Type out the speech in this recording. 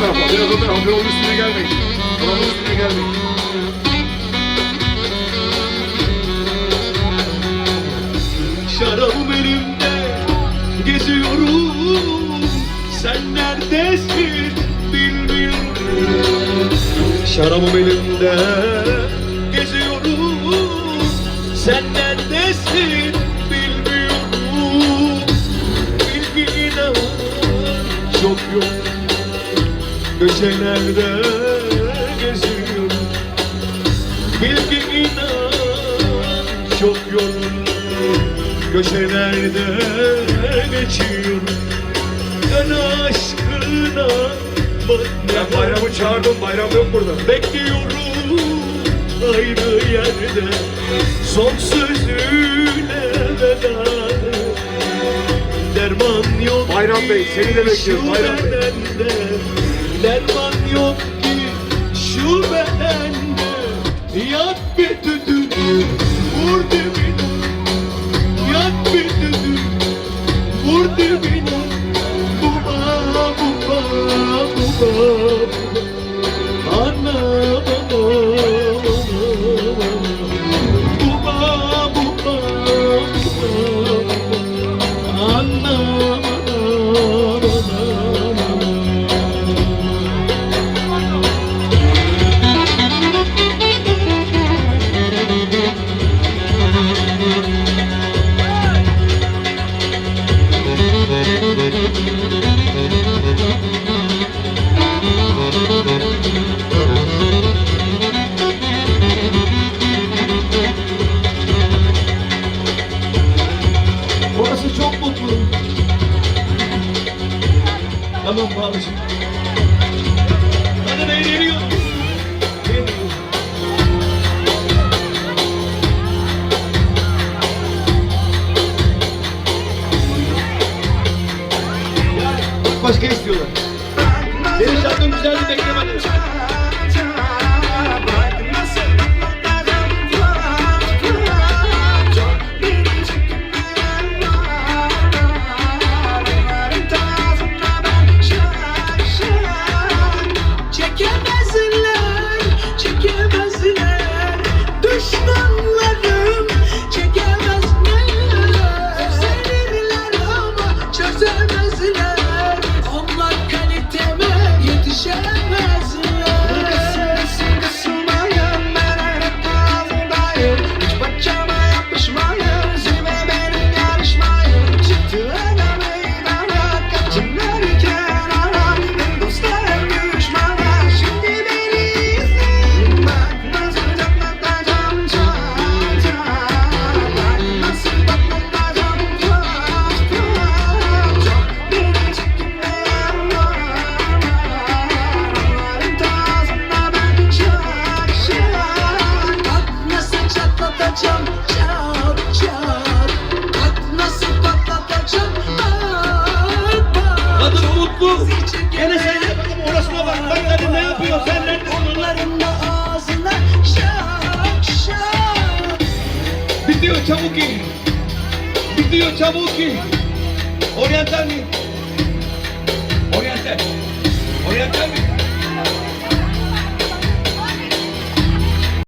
tarafa, biraz o tarafa. Yolun üstüne gelmeyin. Yolun üstüne gelmeyin. Şarabım elimde geziyorum Sen neredesin bilmiyorum Şarabım elimde geziyorum Sen neredesin bilmiyorum Bilgine çok yok Köşelerde geziyorum Bilgi inan çok yolun Köşelerde geçiyorum. Ben aşkına bak Ben bayramı çağırdım, bayram yok burada. Bekliyorum ayrı yerde. Son sözüne veda. Derman yok Bayram Bey, seni de bekliyoruz, Bayram Bey. Derman yok ki şu bedende Yak bir düdük vur dibine. Yak bir düdük vur dibine. Buba buba buba Ana baba Tamam babacığım. Hadi geliyor? Başka istiyorlar. Senin şarkın güzeldi beklemedim. Çatlatacağım çat çat Bak nasıl patlatacağım bak bak Kadın mutlu. Gene sen orasına bak. Bak kadın ne yapıyor? Sen neredesin? Onların da ağzına şak şak Bitiyor çabuk in. Bitiyor çabuk in. Oryantal